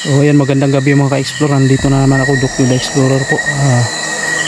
So ayan magandang gabi mga ka-explore. Nandito na naman ako Dukyo the Explorer po. Ah,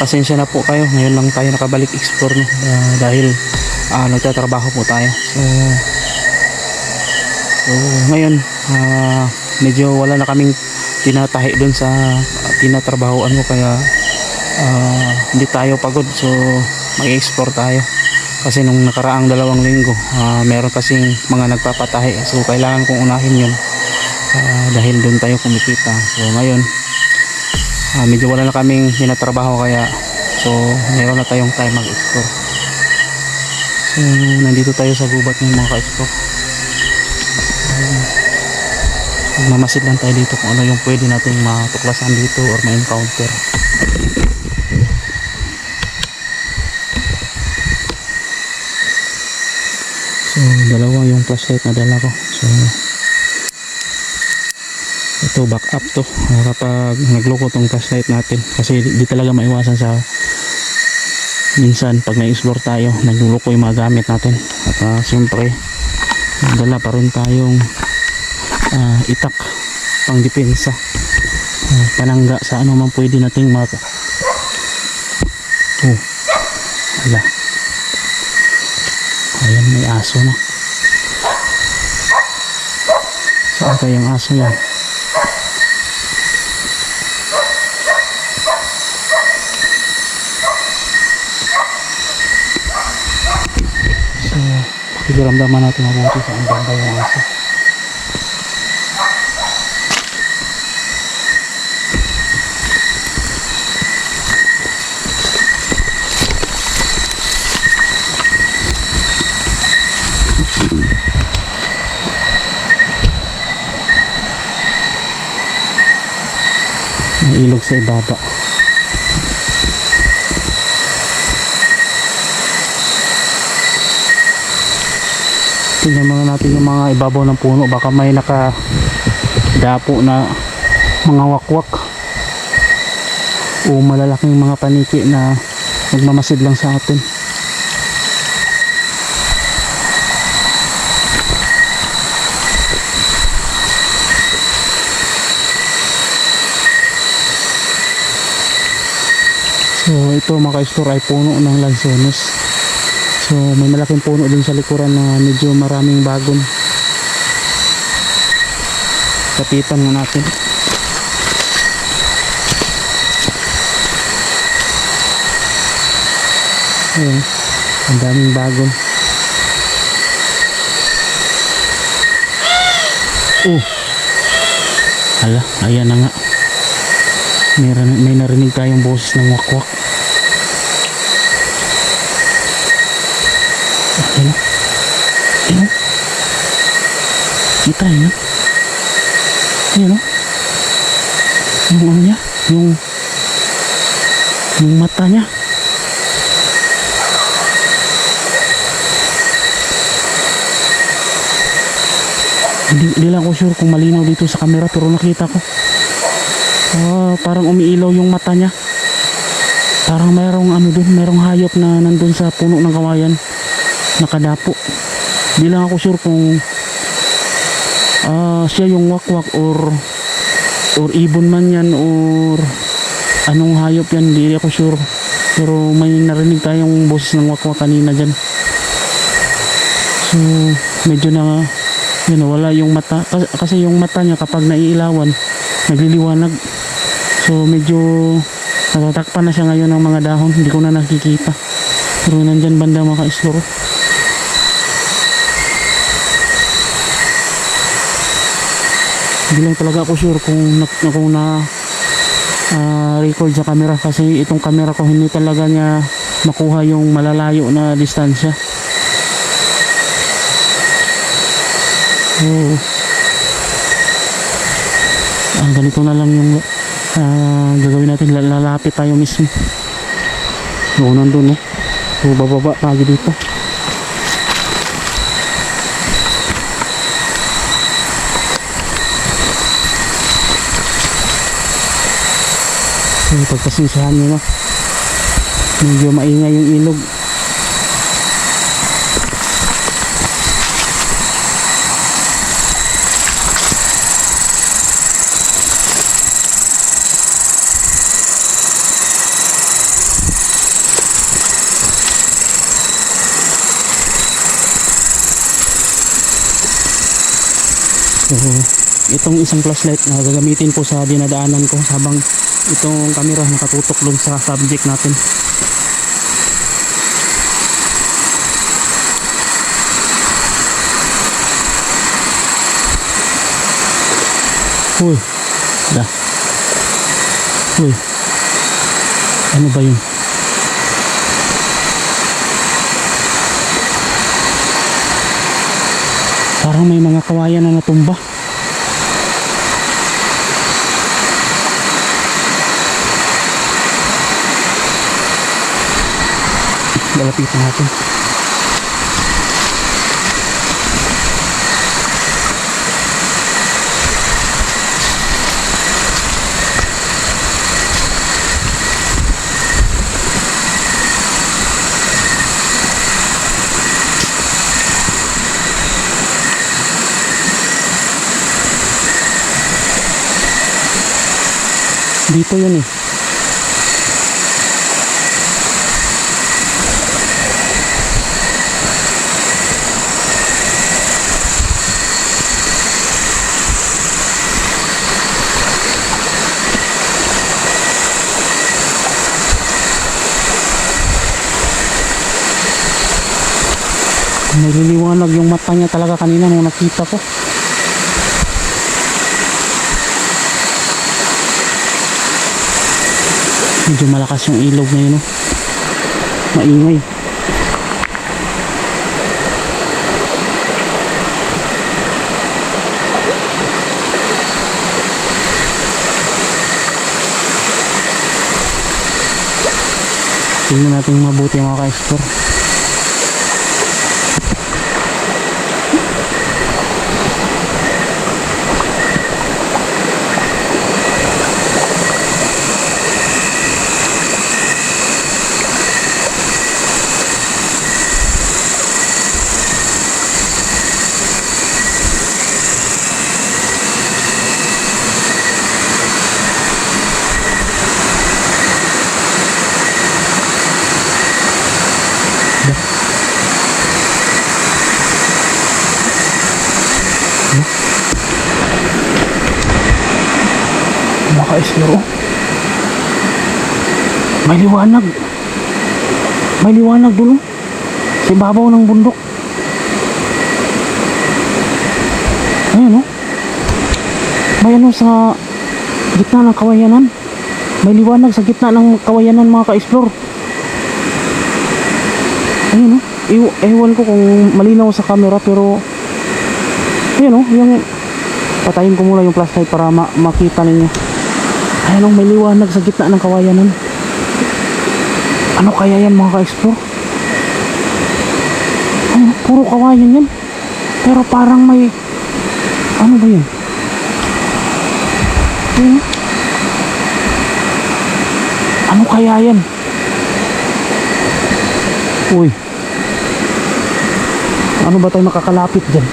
pasensya na po kayo. Ngayon lang tayo nakabalik explore no? Ah, dahil ah, nagtatrabaho po tayo. So, so ngayon ah, medyo wala na kaming tinatahi doon sa uh, tinatrabahoan ko kaya ah, hindi tayo pagod. So mag-explore tayo. Kasi nung nakaraang dalawang linggo, ah, meron kasing mga nagpapatahi. So kailangan kong unahin yun. Ah, dahil doon tayo kumikita. So ngayon ah, medyo wala na kaming hinatrabaho kaya so meron na tayong time mag-explore. So nandito tayo sa gubat ng mga ka-explore. Ah, magmamasid lang tayo dito kung ano yung pwede nating matuklasan dito or ma-encounter. So dalawa yung flashlight na dala ko. So ito back up to. Kapag nagloko tong flashlight natin. Kasi di, talaga maiwasan sa minsan pag na-explore tayo nagluloko yung mga gamit natin. At uh, siyempre dala pa rin tayong uh, itak pang depensa uh, panangga sa ano man pwede nating mag oh ala ayan may aso na. Saan kayang aso yan pakikiramdaman natin mabuti sa ang ganda yung aso. May ilog sa ibaba. Tingnan muna natin yung mga ibabaw ng puno. Baka may naka dapo na mga wakwak o malalaking mga paniki na nagmamasid lang sa atin. So ito mga ka-store ay puno ng lansones. So may malaking puno din sa likuran na medyo maraming bagon. Kapitan na natin. Ayan, ang daming bagon. Oh. Hala, ayan na nga. May, may narinig tayong boses ng wakwak. Ayun o. Ayun o. Kita yun. Ayun o. Yung ano niya. Yung yung mata niya. Hindi, hindi lang ako sure kung malinaw dito sa camera pero nakita ko. Ah, parang umiilaw yung mata niya. Parang mayroong ano doon, mayroong hayop na nandun sa puno ng kawayan nakadapo di lang ako sure kung ah siya yung wakwak or or ibon man yan or anong hayop yan di ako sure. Pero may narinig tayong boses ng wakwak kanina dyan. So medyo na yun wala yung mata. Kasi, kasi yung mata niya kapag naiilawan nagliliwanag. So medyo natatakpan na siya ngayon ng mga dahon. Hindi ko na nakikita. Pero nandyan banda mga ka-explore hindi lang talaga ako sure kung na, kung na ah, record sa camera kasi itong camera ko hindi talaga niya makuha yung malalayo na distansya. So ah, ganito na lang yung ah, gagawin natin. Lalapit tayo mismo. So nandun no so bababa tayo dito pagpasensyahan nyo na. Medyo maingay yung ilog. Itong isang flashlight na gagamitin ko sa dinadaanan ko habang itong camera nakatutok dun sa subject natin. Uy. Da. Uy. Ano ba yun? Parang may mga kawayan na natumba. Lalapitan natin. Dito yun eh. Nililiwanag yung mata niya talaga kanina nung nakita ko. Medyo malakas yung ilog na yun. Oh. Maingay. Tingnan natin mabuti mga ka-explore. Oh. May liwanag. May liwanag dulo. Sa ibabaw ng bundok. Ayun oh. May ano sa gitna ng kawayanan. May liwanag sa gitna ng kawayanan mga ka-explore. Ayun oh. Ew- ewan ko kung malinaw sa camera pero ayun oh, yung patayin ko muna yung flashlight para ma- makita ninyo. Ayun oh, may liwanag sa gitna ng kawayanan. Ano kaya yan mga ka-explore? Oh, puro kawayan yan. Pero parang may ano ba? Ayun, oh. Ano kaya yan? Uy. Ano ba tayo makakalapit dyan?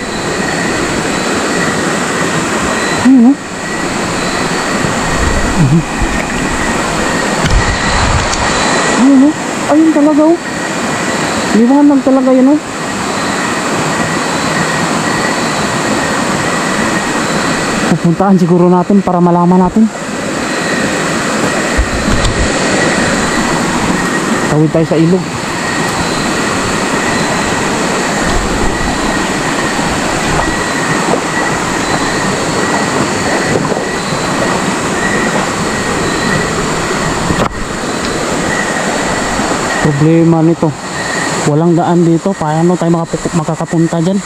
Ayun, oh. Ayun, oh. Ayun talaga, oh. Liwanag talaga yan, oh. Pupuntaan siguro natin para malaman natin. Tawid tayo sa ilog. Problema nito. Walang daan dito. Paano tayo makakapunta dyan?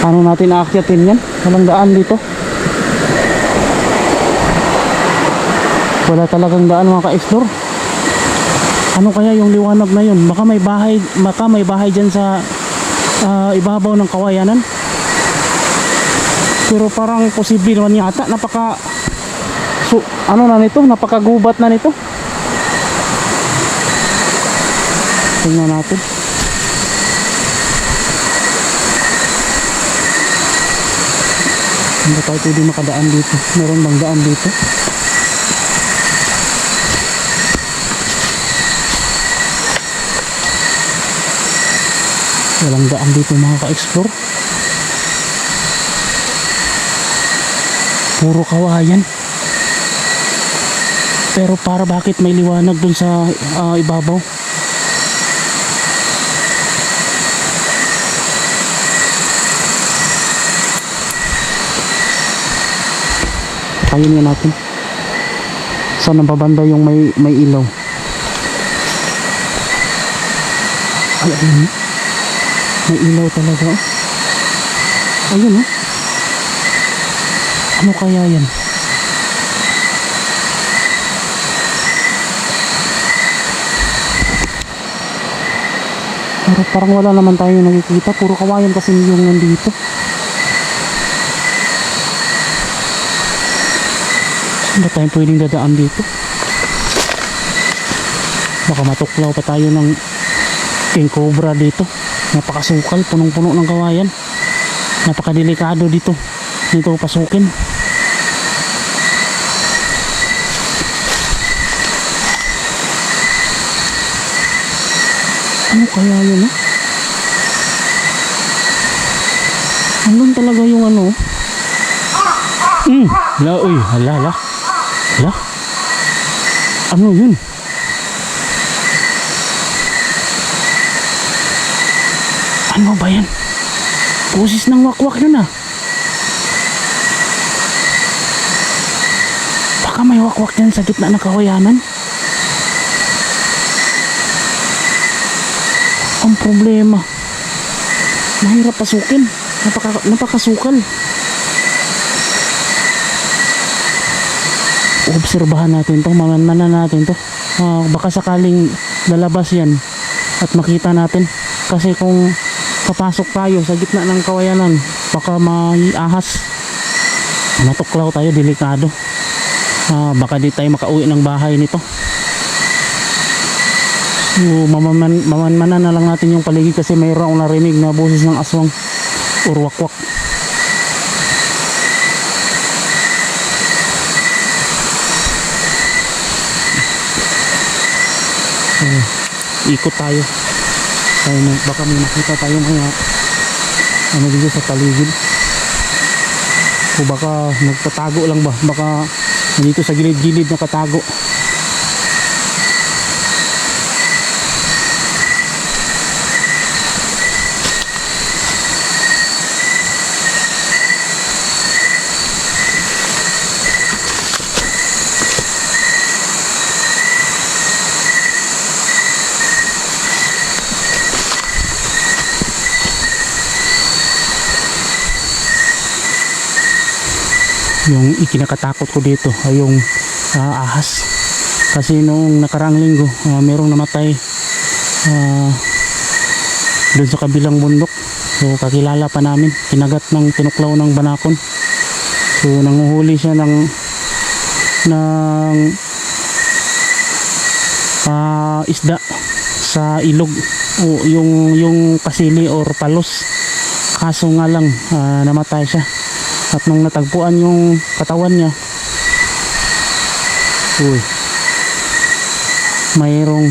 Paano natin aakyatin yan? Walang daan dito. Wala talagang daan mga ka-explore. Ano kaya yung liwanag na yun? Baka may bahay, baka may bahay dyan sa ah, ibabaw ng kawayanan. Pero parang posible naman yata. Napaka so, ano na nito? Napakagubat na nito. Tingnan natin. Hindi tayo pwede makadaan dito. Meron bang daan dito? Walang daan dito mga ka-explore. Puro kawayan. Pero para bakit may liwanag dun sa ah, ibabaw? Ayun nga natin. Saan ang babanda yung may, may ilaw? Ay, ayun. May ilaw talaga. oh. Ayun oh. Ano kaya yan? Pero parang wala naman tayo nakikita. Puro kawayan kasi yung nandito. Saan ba tayo pwedeng dadaan dito? Baka matuklaw pa tayo ng king cobra dito. Napakasukal, punong-puno ng kawayan. Napakadelikado dito. Dito pasukin. Ano kaya yun ah? Hanggang talaga yung ano Hmm, la, uy, hala, hala. Hala? Ano yun? Ano ba yan? Pusis ng wakwak yun ah. Baka may wakwak yan sa gitna ng kawayanan. Ang problema. Mahirap pasukin. Napaka, napakasukal. obserbahan natin to mamanmanan natin to Ah, baka sakaling lalabas yan at makita natin kasi kung papasok tayo sa gitna ng kawayanan. Baka maiahas. Matuklaw tayo delikado. Ah, baka di tayo makauwi ng bahay nito. So mamaman, mamanmanan na lang natin yung paligid kasi mayroon akong narinig na boses ng aswang or wakwak So, ikot tayo. Tayo baka may makita tayo mga ano dito sa paligid. O baka nagtatago lang ba? Baka dito sa gilid-gilid nakatago. Yung ikinakatakot ko dito ay yung ah, ahas. Kasi noong nakaraang linggo ah, merong namatay uh, doon sa kabilang bundok. So kakilala pa namin. Kinagat ng tinuklaw ng banakon. So nanguhuli siya ng ng ah, isda sa ilog. O yung yung pasili or palos. Kaso nga lang ah, namatay siya at nung natagpuan yung katawan niya uy mayroong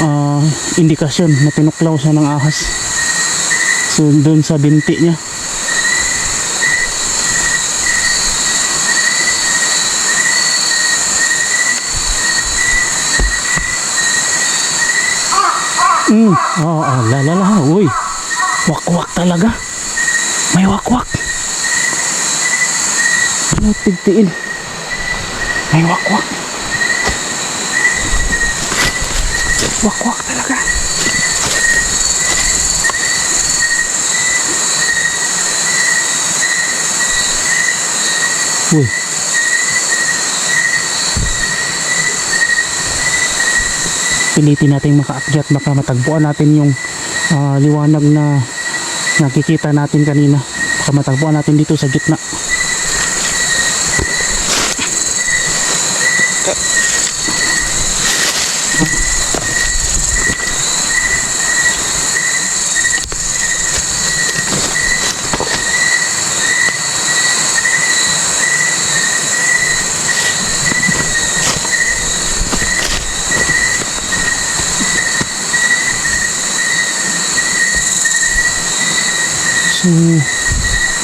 ah, indikasyon na tinuklaw siya ng ahas so doon sa binti niya Mm, oo, oh, la la la, uy. Wakwak talaga. May wakwak. Tigtiin? May wakwak. Wakwak talaga. Uy. Pilitin natin makaakyat baka matagpuan natin yung ah, liwanag na nakikita natin kanina. Baka matagpuan natin dito sa gitna. So,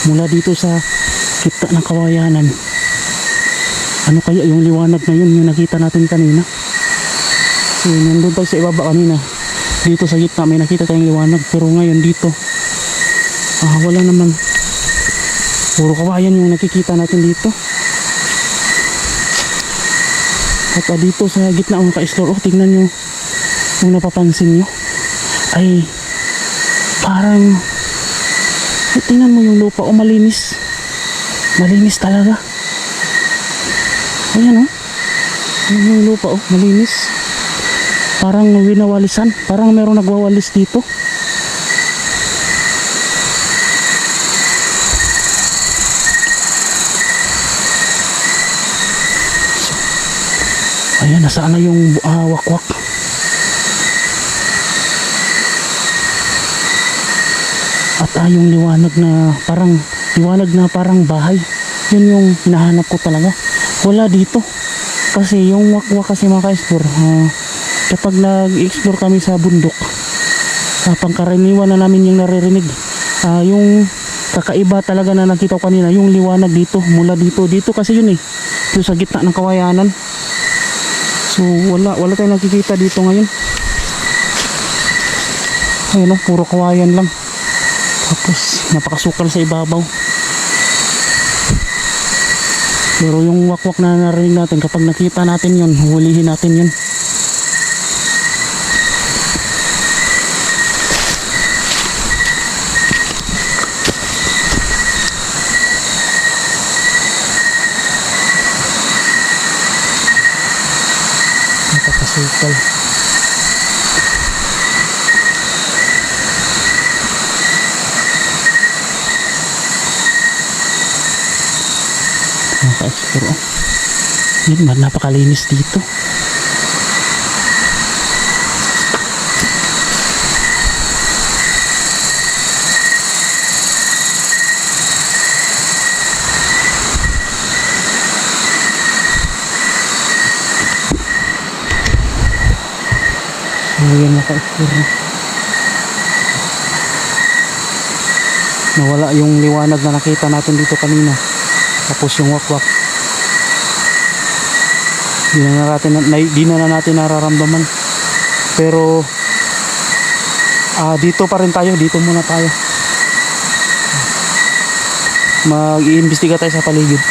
mula dito sa kita ng kawayanan ano kaya yung liwanag na yun? Yung nakita natin kanina? So, nandun tayo sa ibaba kanina. Dito sa gitna may nakita tayong liwanag. Pero ngayon dito ah, wala naman. Puro kawayan yung nakikita natin dito. At ah, dito sa gitna mga ka-explore oh, tingnan nyo kung napapansin nyo. Ay parang eh, tingnan mo yung lupa oh malinis. Malinis talaga ayan oh. Ayan yung lupa oh. Malinis. Parang winawalisan parang meron nagwawalis dito. Ayan nasaan na yung ah, wakwak? At ah, yung liwanag na parang liwanag na parang bahay. Yun yung hinahanap ko talaga wala dito. Kasi yung wakwak kasi mga ka-explore ah, kapag nag-explore kami sa bundok uh, pangkaraniwan na namin yung naririnig Ah, yung kakaiba talaga na nakita ko kanina yung liwanag dito mula dito dito kasi yun eh dito sa gitna ng kawayanan. So wala wala tayong nakikita dito ngayon. Ayun oh, puro kawayan lang. Tapos napakasukal sa ibabaw pero yung wakwak na narinig natin kapag nakita natin yun hulihin natin yun napakasukal Naka-explore. Yun man, napakalinis dito. So, yan naka-explore na. Nawala yung liwanag na nakita natin dito kanina. Tapos yung wakwak. Di na natin, na, di na natin nararamdaman. Pero ah dito pa rin tayo, dito muna tayo. Mag-iimbestiga tayo sa paligid.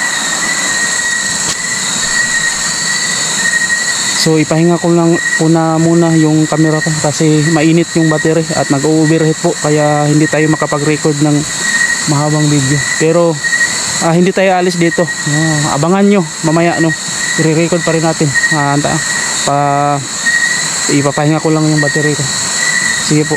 So ipahinga ko lang una muna yung camera ko kasi mainit yung battery at nag-overheat po kaya hindi tayo makapag-record ng mahabang video. Pero ah, hindi tayo alis dito. Ah, abangan nyo mamaya no. I-record pa rin natin. Ah, anta, pa ipapahinga ko lang yung battery ko. Sige po.